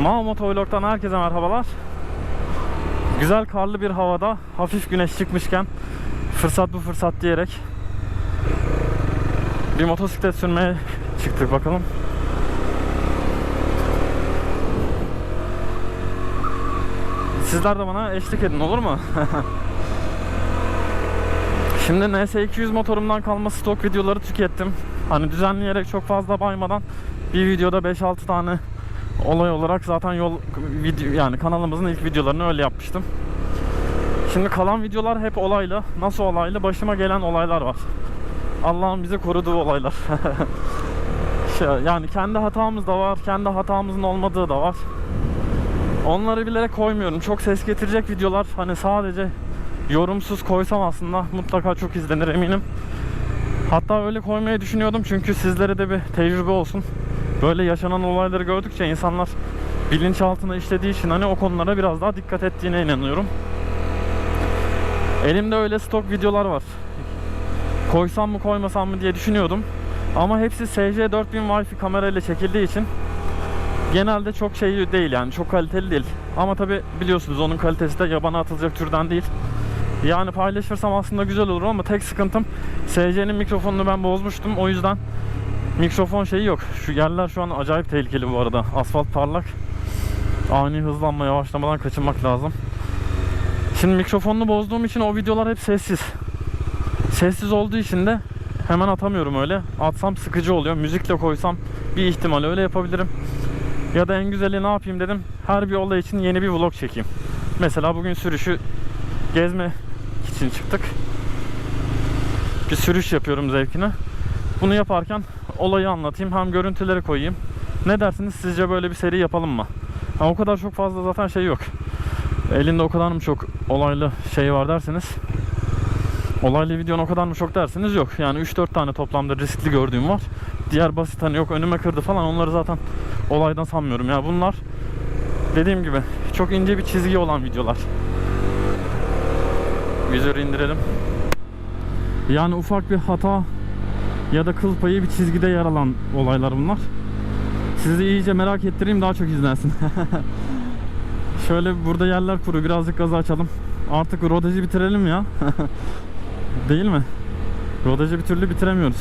Mahmut Vlog'dan herkese merhabalar. Güzel karlı bir havada hafif güneş çıkmışken fırsat bu fırsat diyerek bir motosiklet sürmeye çıktık bakalım. Sizler de bana eşlik edin olur mu? Şimdi NS200 motorumdan kalma stok videoları tükettim. Hani düzenleyerek çok fazla baymadan bir videoda 5-6 tane olay olarak zaten yol video yani kanalımızın ilk videolarını öyle yapmıştım. Şimdi kalan videolar hep olaylı. Nasıl olaylı? Başıma gelen olaylar var. Allah'ın bizi koruduğu olaylar. Şey, yani kendi hatamız da var, kendi hatamızın olmadığı da var. Onları bilerek koymuyorum. Çok ses getirecek videolar hani sadece yorumsuz koysam aslında mutlaka çok izlenir eminim. Hatta öyle koymayı düşünüyordum çünkü sizlere de bir tecrübe olsun. Böyle yaşanan olayları gördükçe insanlar bilinçaltına işlediği için hani o konulara biraz daha dikkat ettiğine inanıyorum. Elimde öyle stok videolar var. Koysam mı koymasam mı diye düşünüyordum. Ama hepsi SC4000 Wi-Fi kamerayla çekildiği için genelde çok şey değil yani çok kaliteli değil. Ama tabi biliyorsunuz onun kalitesi de yabana atılacak türden değil. Yani paylaşırsam aslında güzel olur ama tek sıkıntım SC'nin mikrofonunu ben bozmuştum. O yüzden mikrofon şeyi yok. Şu yerler şu an acayip tehlikeli bu arada. Asfalt parlak. Ani hızlanma yavaşlamadan kaçınmak lazım. Şimdi mikrofonunu bozduğum için o videolar hep sessiz. Sessiz olduğu için de hemen atamıyorum öyle. Atsam sıkıcı oluyor. Müzikle koysam bir ihtimal öyle yapabilirim. Ya da en güzeli ne yapayım dedim. Her bir olay için yeni bir vlog çekeyim. Mesela bugün sürüşü gezme için çıktık. Bir sürüş yapıyorum zevkine. Bunu yaparken olayı anlatayım. Hem görüntüleri koyayım. Ne dersiniz sizce böyle bir seri yapalım mı? Ha, o kadar çok fazla zaten şey yok. Elinde o kadar mı çok olaylı şey var derseniz Olaylı videonun o kadar mı çok dersiniz yok. Yani 3-4 tane toplamda riskli gördüğüm var. Diğer basit hani yok önüme kırdı falan onları zaten olaydan sanmıyorum. Ya bunlar dediğim gibi çok ince bir çizgi olan videolar. Vizörü indirelim. Yani ufak bir hata ya da kıl payı bir çizgide yer alan olaylar bunlar. Sizi iyice merak ettireyim daha çok izlensin. Şöyle burada yerler kuru birazcık gazı açalım. Artık rodajı bitirelim ya. Değil mi? Rodajı bir türlü bitiremiyoruz.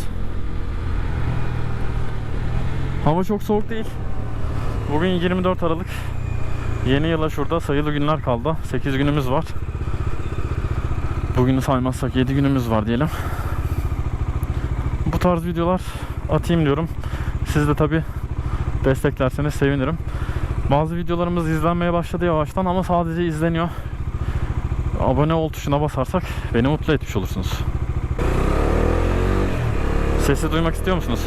Hava çok soğuk değil. Bugün 24 Aralık. Yeni yıla şurada sayılı günler kaldı. 8 günümüz var. Bugünü saymazsak 7 günümüz var diyelim. Bu tarz videolar atayım diyorum. Siz de tabi desteklerseniz sevinirim. Bazı videolarımız izlenmeye başladı yavaştan ama sadece izleniyor. Abone ol tuşuna basarsak beni mutlu etmiş olursunuz. Sesi duymak istiyor musunuz?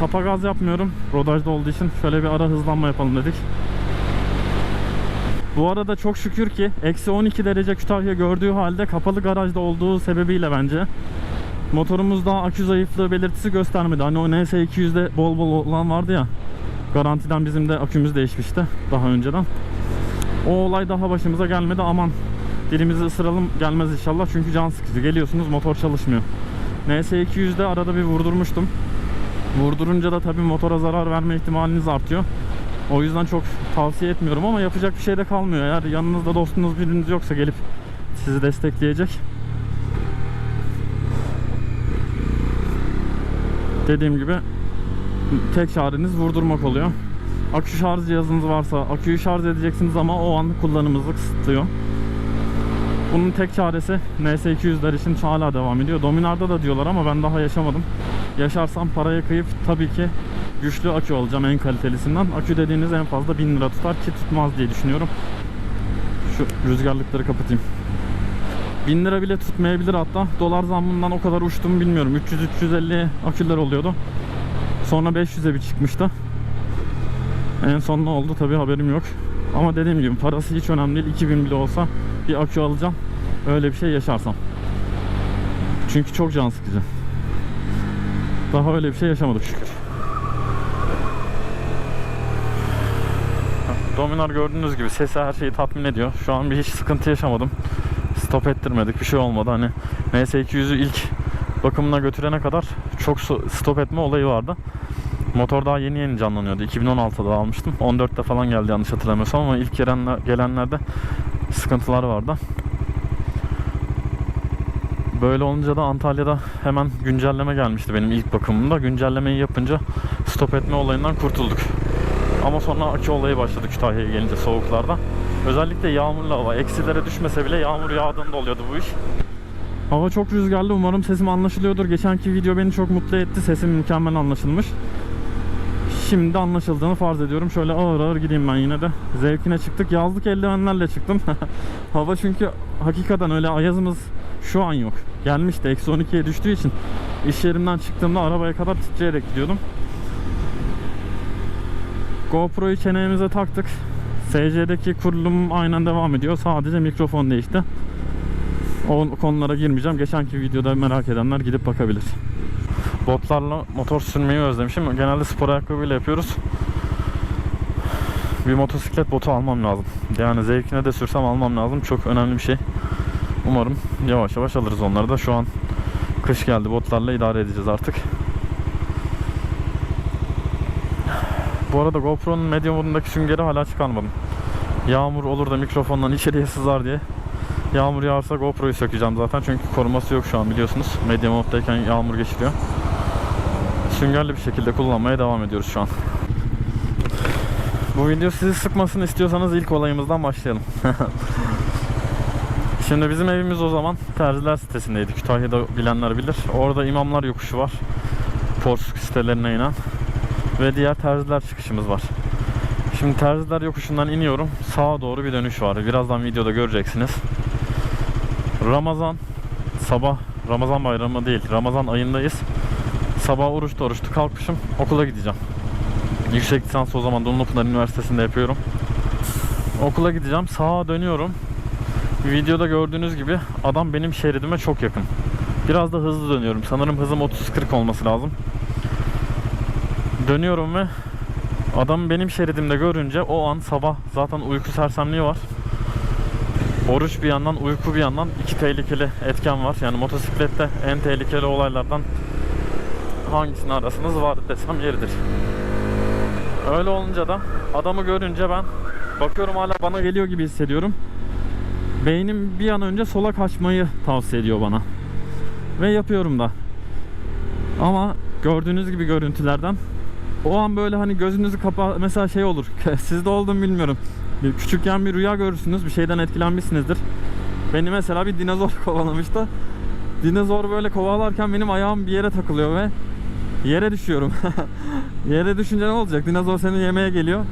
Tapa gaz yapmıyorum. Rodajda olduğu için şöyle bir ara hızlanma yapalım dedik. Bu arada çok şükür ki eksi 12 derece Kütahya gördüğü halde kapalı garajda olduğu sebebiyle bence motorumuzda akü zayıflığı belirtisi göstermedi. Hani o NS200'de bol bol olan vardı ya. Garantiden bizim de akümüz değişmişti daha önceden. O olay daha başımıza gelmedi. Aman dilimizi ısıralım gelmez inşallah. Çünkü can sıkıcı. Geliyorsunuz motor çalışmıyor. NS200'de arada bir vurdurmuştum. Vurdurunca da tabii motora zarar verme ihtimaliniz artıyor. O yüzden çok tavsiye etmiyorum ama yapacak bir şey de kalmıyor. Eğer yanınızda dostunuz biriniz yoksa gelip sizi destekleyecek. Dediğim gibi tek çareniz vurdurmak oluyor. Akü şarj cihazınız varsa aküyü şarj edeceksiniz ama o an kullanımınızı kısıtlıyor. Bunun tek çaresi NS200'ler için hala devam ediyor. Dominar'da da diyorlar ama ben daha yaşamadım. Yaşarsam paraya kıyıp tabii ki güçlü akü alacağım en kalitelisinden. Akü dediğiniz en fazla 1000 lira tutar ki tutmaz diye düşünüyorum. Şu rüzgarlıkları kapatayım. 1000 lira bile tutmayabilir hatta. Dolar zammından o kadar uçtum bilmiyorum. 300-350 aküler oluyordu. Sonra 500'e bir çıkmıştı. En son ne oldu tabi haberim yok. Ama dediğim gibi parası hiç önemli değil. 2000 bile olsa bir akü alacağım. Öyle bir şey yaşarsam. Çünkü çok can sıkıcı. Daha öyle bir şey yaşamadık şükür. Dominar gördüğünüz gibi sesi her şeyi tatmin ediyor. Şu an bir hiç sıkıntı yaşamadım. stop ettirmedik. Bir şey olmadı. Hani NS200'ü ilk bakımına götürene kadar çok stop etme olayı vardı. Motor daha yeni yeni canlanıyordu. 2016'da almıştım. 14'te falan geldi yanlış hatırlamıyorsam ama ilk gelenler, gelenlerde sıkıntılar vardı. Böyle olunca da Antalya'da hemen güncelleme gelmişti benim ilk bakımımda. Güncellemeyi yapınca stop etme olayından kurtulduk. Ama sonra akü olayı başladı Kütahya'ya gelince soğuklarda. Özellikle yağmurlu hava. Eksilere düşmese bile yağmur yağdığında oluyordu bu iş. Hava çok rüzgarlı. Umarım sesim anlaşılıyordur. Geçenki video beni çok mutlu etti. Sesim mükemmel anlaşılmış. Şimdi anlaşıldığını farz ediyorum. Şöyle ağır ağır gideyim ben yine de. Zevkine çıktık. Yazlık eldivenlerle çıktım. Hava çünkü hakikaten öyle ayazımız şu an yok. Gelmişti. Eksi 12'ye düştüğü için iş yerimden çıktığımda arabaya kadar titreyerek gidiyordum. GoPro'yu çenemize taktık. SC'deki kurulum aynen devam ediyor. Sadece mikrofon değişti. O konulara girmeyeceğim. Geçenki videoda merak edenler gidip bakabilir. Botlarla motor sürmeyi özlemişim. Genelde spor ayakkabıyla yapıyoruz. Bir motosiklet botu almam lazım. Yani zevkine de sürsem almam lazım. Çok önemli bir şey. Umarım yavaş yavaş alırız onları da. Şu an kış geldi. Botlarla idare edeceğiz artık. Bu arada GoPro'nun medya modundaki süngeri hala çıkarmadım. Yağmur olur da mikrofondan içeriye sızar diye. Yağmur yağarsa GoPro'yu sökeceğim zaten çünkü koruması yok şu an biliyorsunuz. Medya moddayken yağmur geçiriyor. Süngerli bir şekilde kullanmaya devam ediyoruz şu an. Bu video sizi sıkmasını istiyorsanız ilk olayımızdan başlayalım. Şimdi bizim evimiz o zaman terziler sitesindeydi. Kütahya'da bilenler bilir. Orada imamlar yokuşu var. Porsuk sitelerine inen. Ve diğer terziler çıkışımız var. Şimdi terziler yokuşundan iniyorum. Sağa doğru bir dönüş var. Birazdan videoda göreceksiniz. Ramazan sabah Ramazan bayramı değil. Ramazan ayındayız. Sabah oruçta oruçtu kalkmışım. Okula gideceğim. Yüksek lisans o zaman Dumlupınar Üniversitesi'nde yapıyorum. Okula gideceğim. Sağa dönüyorum. Videoda gördüğünüz gibi adam benim şeridime çok yakın. Biraz da hızlı dönüyorum. Sanırım hızım 30-40 olması lazım. Dönüyorum ve adamı benim şeridimde görünce o an sabah zaten uyku sersemliği var. Oruç bir yandan, uyku bir yandan iki tehlikeli etken var. Yani motosiklette en tehlikeli olaylardan hangisini arasınız var desem yeridir. Öyle olunca da adamı görünce ben bakıyorum hala bana geliyor gibi hissediyorum. Beynim bir an önce sola kaçmayı tavsiye ediyor bana. Ve yapıyorum da. Ama gördüğünüz gibi görüntülerden o an böyle hani gözünüzü kapa mesela şey olur. Sizde oldu mu bilmiyorum. Bir küçükken bir rüya görürsünüz. Bir şeyden etkilenmişsinizdir. Beni mesela bir dinozor kovalamıştı. Dinozor böyle kovalarken benim ayağım bir yere takılıyor ve yere düşüyorum. yere düşünce ne olacak? Dinozor seni yemeye geliyor.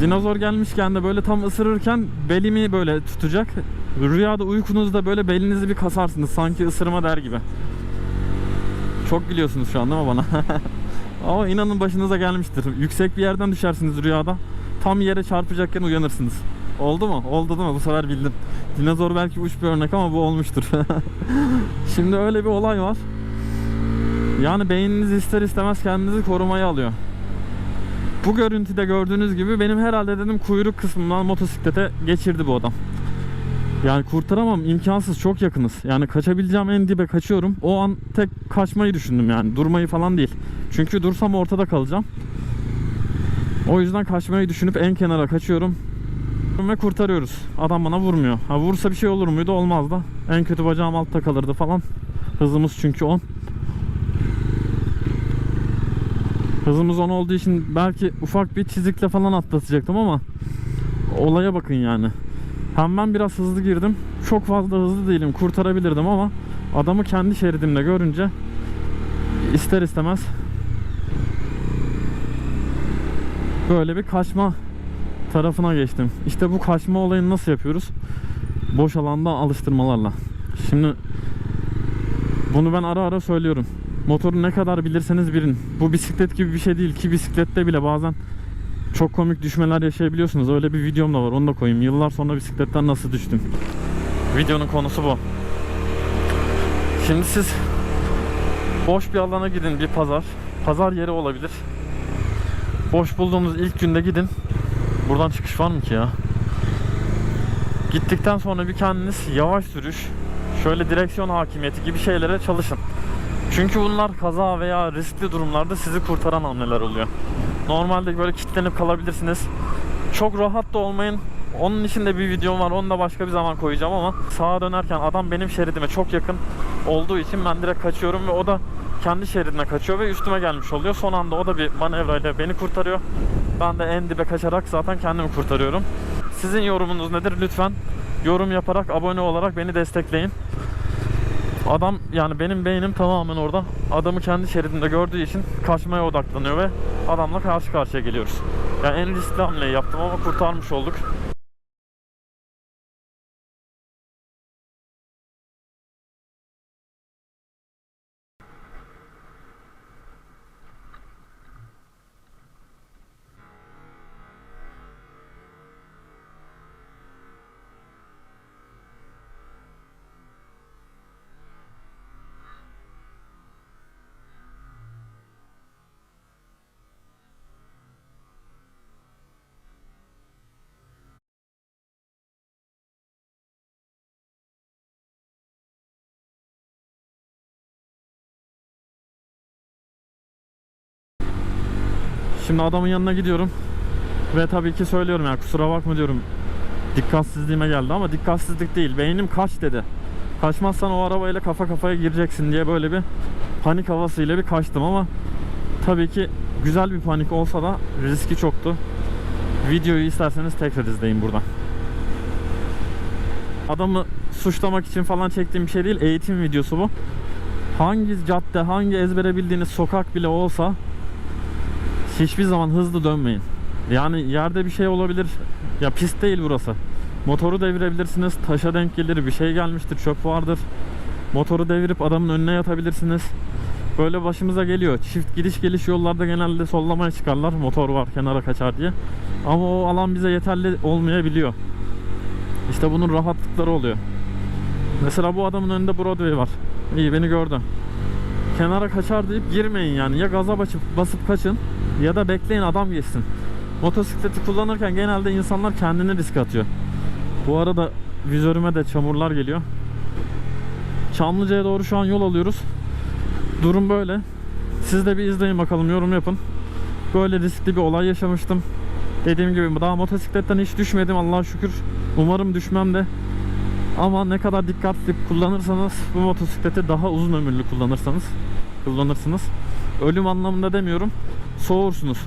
Dinozor gelmişken de böyle tam ısırırken belimi böyle tutacak. Rüyada uykunuzda böyle belinizi bir kasarsınız sanki ısırma der gibi. Çok gülüyorsunuz şu an değil mi bana? Ama inanın başınıza gelmiştir. Yüksek bir yerden düşersiniz rüyada. Tam yere çarpacakken uyanırsınız. Oldu mu? Oldu değil mi? Bu sefer bildim. Dinozor belki uç bir örnek ama bu olmuştur. Şimdi öyle bir olay var. Yani beyniniz ister istemez kendinizi korumaya alıyor. Bu görüntüde gördüğünüz gibi benim herhalde dedim kuyruk kısmından motosiklete geçirdi bu adam. Yani kurtaramam imkansız çok yakınız. Yani kaçabileceğim en dibe kaçıyorum. O an tek kaçmayı düşündüm yani durmayı falan değil. Çünkü dursam ortada kalacağım. O yüzden kaçmayı düşünüp en kenara kaçıyorum. Ve kurtarıyoruz. Adam bana vurmuyor. Ha vursa bir şey olur muydu? Olmaz da. En kötü bacağım altta kalırdı falan. Hızımız çünkü 10. Hızımız 10 olduğu için belki ufak bir çizikle falan atlatacaktım ama olaya bakın yani. Hem ben biraz hızlı girdim. Çok fazla hızlı değilim. Kurtarabilirdim ama adamı kendi şeridimde görünce ister istemez böyle bir kaçma tarafına geçtim. İşte bu kaçma olayını nasıl yapıyoruz? Boş alanda alıştırmalarla. Şimdi bunu ben ara ara söylüyorum. Motoru ne kadar bilirseniz bilin. Bu bisiklet gibi bir şey değil ki bisiklette bile bazen çok komik düşmeler yaşayabiliyorsunuz. Öyle bir videom da var. Onu da koyayım. Yıllar sonra bisikletten nasıl düştüm. Videonun konusu bu. Şimdi siz boş bir alana gidin bir pazar. Pazar yeri olabilir. Boş bulduğunuz ilk günde gidin. Buradan çıkış var mı ki ya? Gittikten sonra bir kendiniz yavaş sürüş, şöyle direksiyon hakimiyeti gibi şeylere çalışın. Çünkü bunlar kaza veya riskli durumlarda sizi kurtaran hamleler oluyor. Normalde böyle kilitlenip kalabilirsiniz. Çok rahat da olmayın. Onun için de bir videom var. Onu da başka bir zaman koyacağım ama sağa dönerken adam benim şeridime çok yakın olduğu için ben direkt kaçıyorum ve o da kendi şeridine kaçıyor ve üstüme gelmiş oluyor. Son anda o da bir manevrayla beni kurtarıyor. Ben de en dibe kaçarak zaten kendimi kurtarıyorum. Sizin yorumunuz nedir? Lütfen yorum yaparak, abone olarak beni destekleyin. Adam yani benim beynim tamamen orada. Adamı kendi şeridinde gördüğü için kaçmaya odaklanıyor ve adamla karşı karşıya geliyoruz. Yani en riskli hamleyi yaptım ama kurtarmış olduk. Şimdi adamın yanına gidiyorum. Ve tabii ki söylüyorum ya kusura bakma diyorum. Dikkatsizliğime geldi ama dikkatsizlik değil. Beynim kaç dedi. Kaçmazsan o arabayla kafa kafaya gireceksin diye böyle bir panik havasıyla bir kaçtım ama tabii ki güzel bir panik olsa da riski çoktu. Videoyu isterseniz tekrar izleyin buradan. Adamı suçlamak için falan çektiğim bir şey değil. Eğitim videosu bu. Hangi cadde, hangi ezbere bildiğiniz sokak bile olsa hiçbir zaman hızlı dönmeyin. Yani yerde bir şey olabilir. Ya pist değil burası. Motoru devirebilirsiniz. Taşa denk gelir. Bir şey gelmiştir. Çöp vardır. Motoru devirip adamın önüne yatabilirsiniz. Böyle başımıza geliyor. Çift gidiş geliş yollarda genelde sollamaya çıkarlar. Motor var kenara kaçar diye. Ama o alan bize yeterli olmayabiliyor. İşte bunun rahatlıkları oluyor. Mesela bu adamın önünde Broadway var. İyi beni gördü. Kenara kaçar deyip girmeyin yani. Ya gaza basıp, basıp kaçın ya da bekleyin adam geçsin. Motosikleti kullanırken genelde insanlar kendini riske atıyor. Bu arada vizörüme de çamurlar geliyor. Çamlıca'ya doğru şu an yol alıyoruz. Durum böyle. Siz de bir izleyin bakalım yorum yapın. Böyle riskli bir olay yaşamıştım. Dediğim gibi daha motosikletten hiç düşmedim Allah'a şükür. Umarım düşmem de. Ama ne kadar dikkatli kullanırsanız bu motosikleti daha uzun ömürlü kullanırsanız kullanırsınız. Ölüm anlamında demiyorum. Soğursunuz.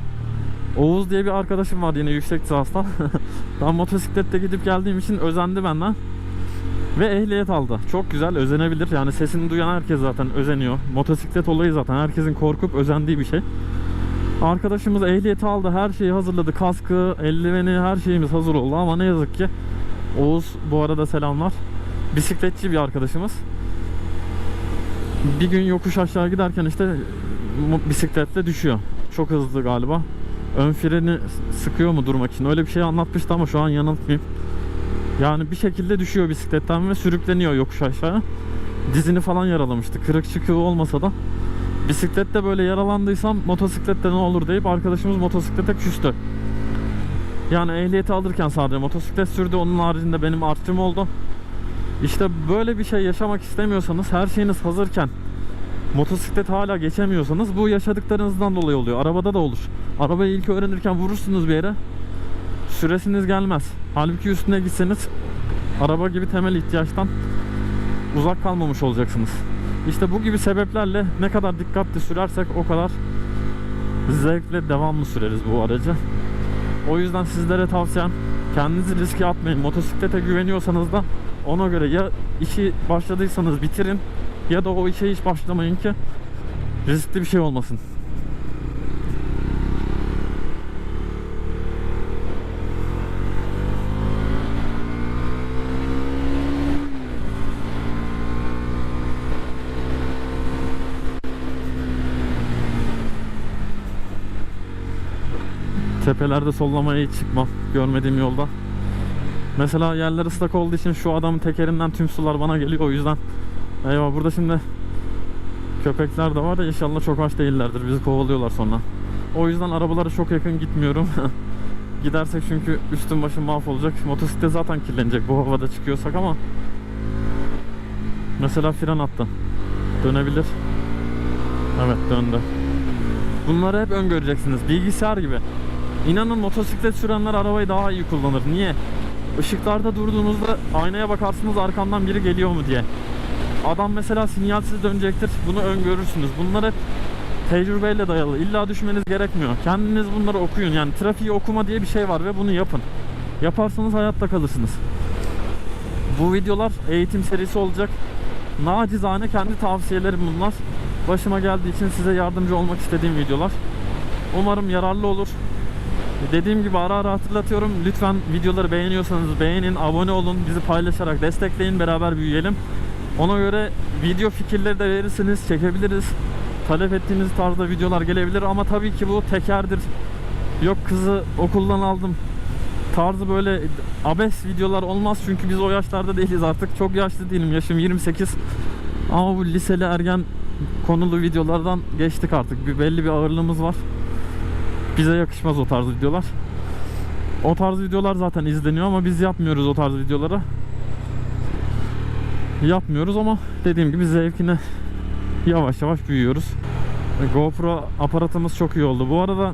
Oğuz diye bir arkadaşım var yine yüksek lisanstan. ben motosiklette gidip geldiğim için özendi benden. Ve ehliyet aldı. Çok güzel, özenebilir. Yani sesini duyan herkes zaten özeniyor. Motosiklet olayı zaten herkesin korkup özendiği bir şey. Arkadaşımız ehliyeti aldı, her şeyi hazırladı. Kaskı, eldiveni, her şeyimiz hazır oldu ama ne yazık ki Oğuz bu arada selamlar. Bisikletçi bir arkadaşımız. Bir gün yokuş aşağı giderken işte bisikletle düşüyor. Çok hızlı galiba. Ön freni sıkıyor mu durmak için? Öyle bir şey anlatmıştı ama şu an yanıltmayayım. Yani bir şekilde düşüyor bisikletten ve sürükleniyor yokuş aşağı. Dizini falan yaralamıştı. Kırık çıkığı olmasa da. Bisiklette böyle yaralandıysam motosiklette ne olur deyip arkadaşımız motosiklete küstü. Yani ehliyeti alırken sadece motosiklet sürdü. Onun haricinde benim artçım oldu. İşte böyle bir şey yaşamak istemiyorsanız her şeyiniz hazırken motosiklet hala geçemiyorsanız bu yaşadıklarınızdan dolayı oluyor. Arabada da olur. Arabayı ilk öğrenirken vurursunuz bir yere. Süresiniz gelmez. Halbuki üstüne gitseniz araba gibi temel ihtiyaçtan uzak kalmamış olacaksınız. İşte bu gibi sebeplerle ne kadar dikkatli sürersek o kadar zevkle devamlı süreriz bu aracı. O yüzden sizlere tavsiyem kendinizi riske atmayın. Motosiklete güveniyorsanız da ona göre ya işi başladıysanız bitirin ya da o işe hiç başlamayın ki riskli bir şey olmasın. Tepelerde sollamaya hiç çıkmam. Görmediğim yolda. Mesela yerler ıslak olduğu için şu adamın tekerinden tüm sular bana geliyor. O yüzden eyvah burada şimdi köpekler de var da inşallah çok aç değillerdir. Bizi kovalıyorlar sonra. O yüzden arabalara çok yakın gitmiyorum. gidersek çünkü üstüm başım mahvolacak. Motosiklet zaten kirlenecek bu havada çıkıyorsak ama mesela fren attı. Dönebilir. Evet döndü. Bunları hep öngöreceksiniz. Bilgisayar gibi. İnanın motosiklet sürenler arabayı daha iyi kullanır. Niye? Işıklarda durduğunuzda aynaya bakarsınız arkandan biri geliyor mu diye. Adam mesela sinyalsiz dönecektir. Bunu öngörürsünüz. Bunlar hep tecrübeyle dayalı. İlla düşmeniz gerekmiyor. Kendiniz bunları okuyun. Yani trafiği okuma diye bir şey var ve bunu yapın. Yaparsanız hayatta kalırsınız. Bu videolar eğitim serisi olacak. Nacizane kendi tavsiyelerim bunlar. Başıma geldiği için size yardımcı olmak istediğim videolar. Umarım yararlı olur. Dediğim gibi ara ara hatırlatıyorum. Lütfen videoları beğeniyorsanız beğenin, abone olun, bizi paylaşarak destekleyin, beraber büyüyelim. Ona göre video fikirleri de verirsiniz, çekebiliriz. Talep ettiğiniz tarzda videolar gelebilir ama tabii ki bu tekerdir. Yok kızı okuldan aldım tarzı böyle abes videolar olmaz çünkü biz o yaşlarda değiliz artık. Çok yaşlı değilim. Yaşım 28. Ama bu liseli ergen konulu videolardan geçtik artık. Bir belli bir ağırlığımız var. Bize yakışmaz o tarz videolar. O tarz videolar zaten izleniyor ama biz yapmıyoruz o tarz videoları. Yapmıyoruz ama dediğim gibi zevkine yavaş yavaş büyüyoruz. GoPro aparatımız çok iyi oldu. Bu arada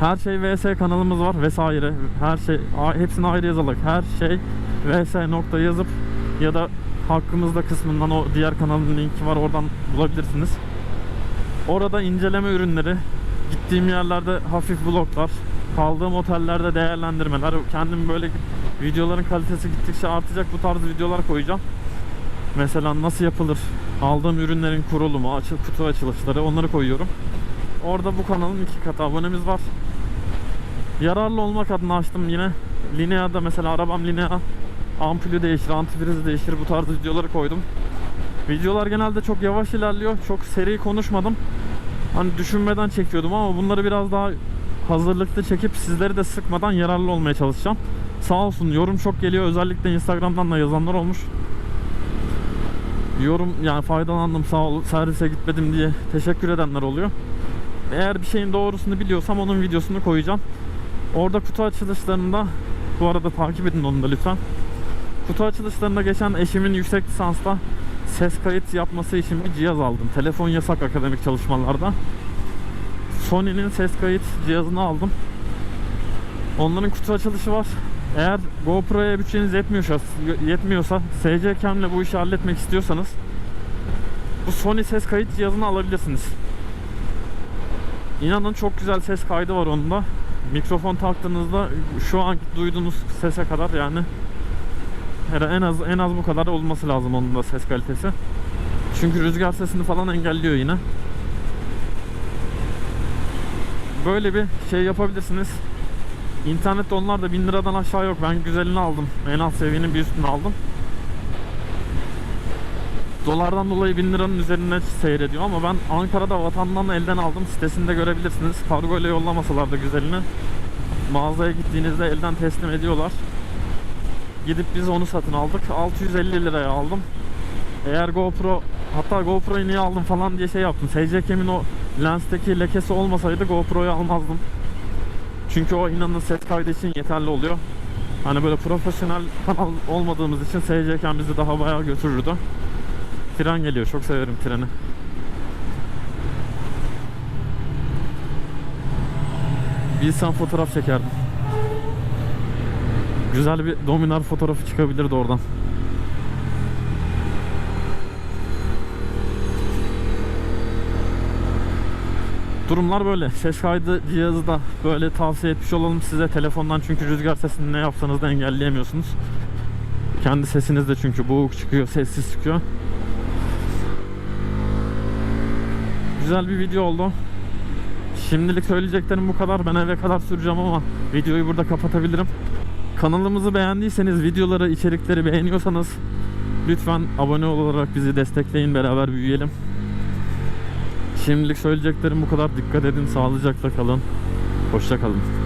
her şey VS kanalımız var vesaire. Her şey hepsini ayrı yazalım. Her şey VS nokta yazıp ya da hakkımızda kısmından o diğer kanalın linki var oradan bulabilirsiniz. Orada inceleme ürünleri, gittiğim yerlerde hafif vloglar, kaldığım otellerde değerlendirmeler, kendim böyle videoların kalitesi gittikçe artacak bu tarz videolar koyacağım. Mesela nasıl yapılır, aldığım ürünlerin kurulumu, açı, kutu açılışları onları koyuyorum. Orada bu kanalın iki katı abonemiz var. Yararlı olmak adına açtım yine. Linea'da mesela arabam Linea. Ampulü değişir, antifrizi değişir bu tarz videoları koydum. Videolar genelde çok yavaş ilerliyor. Çok seri konuşmadım. Hani düşünmeden çekiyordum ama bunları biraz daha hazırlıklı çekip sizleri de sıkmadan yararlı olmaya çalışacağım. Sağ olsun yorum çok geliyor. Özellikle Instagram'dan da yazanlar olmuş. Yorum yani faydalandım sağ ol servise gitmedim diye teşekkür edenler oluyor. Eğer bir şeyin doğrusunu biliyorsam onun videosunu koyacağım. Orada kutu açılışlarında bu arada takip edin onu da lütfen. Kutu açılışlarında geçen eşimin yüksek lisansta ses kayıt yapması için bir cihaz aldım. Telefon yasak akademik çalışmalarda. Sony'nin ses kayıt cihazını aldım. Onların kutu açılışı var. Eğer GoPro'ya bütçeniz yetmiyorsa, yetmiyorsa SC Cam'le bu işi halletmek istiyorsanız bu Sony ses kayıt cihazını alabilirsiniz. İnanın çok güzel ses kaydı var onda. Mikrofon taktığınızda şu an duyduğunuz sese kadar yani en az en az bu kadar olması lazım onun da ses kalitesi. Çünkü rüzgar sesini falan engelliyor yine. Böyle bir şey yapabilirsiniz. İnternette onlar da 1000 liradan aşağı yok. Ben güzelini aldım. En alt seviyenin bir üstünü aldım. Dolardan dolayı 1000 liranın üzerine seyrediyor ama ben Ankara'da vatandan elden aldım. Sitesinde görebilirsiniz. Kargo ile yollamasalar da güzelini. Mağazaya gittiğinizde elden teslim ediyorlar. Gidip biz onu satın aldık. 650 liraya aldım. Eğer GoPro hatta GoPro'yu niye aldım falan diye şey yaptım. SC Cam'in o lensteki lekesi olmasaydı GoPro'yu almazdım. Çünkü o inanın ses kaydı için yeterli oluyor. Hani böyle profesyonel kanal olmadığımız için SC Cam bizi daha bayağı götürürdü. Tren geliyor. Çok severim treni. Bilsem fotoğraf çekerdim. Güzel bir dominar fotoğrafı çıkabilirdi oradan. Durumlar böyle. Ses kaydı cihazı da böyle tavsiye etmiş olalım size telefondan çünkü rüzgar sesini ne yapsanız da engelleyemiyorsunuz. Kendi sesiniz de çünkü boğuk çıkıyor, sessiz çıkıyor. Güzel bir video oldu. Şimdilik söyleyeceklerim bu kadar. Ben eve kadar süreceğim ama videoyu burada kapatabilirim. Kanalımızı beğendiyseniz, videoları, içerikleri beğeniyorsanız lütfen abone olarak bizi destekleyin, beraber büyüyelim. Şimdilik söyleyeceklerim bu kadar. Dikkat edin, sağlıcakla kalın. Hoşça kalın.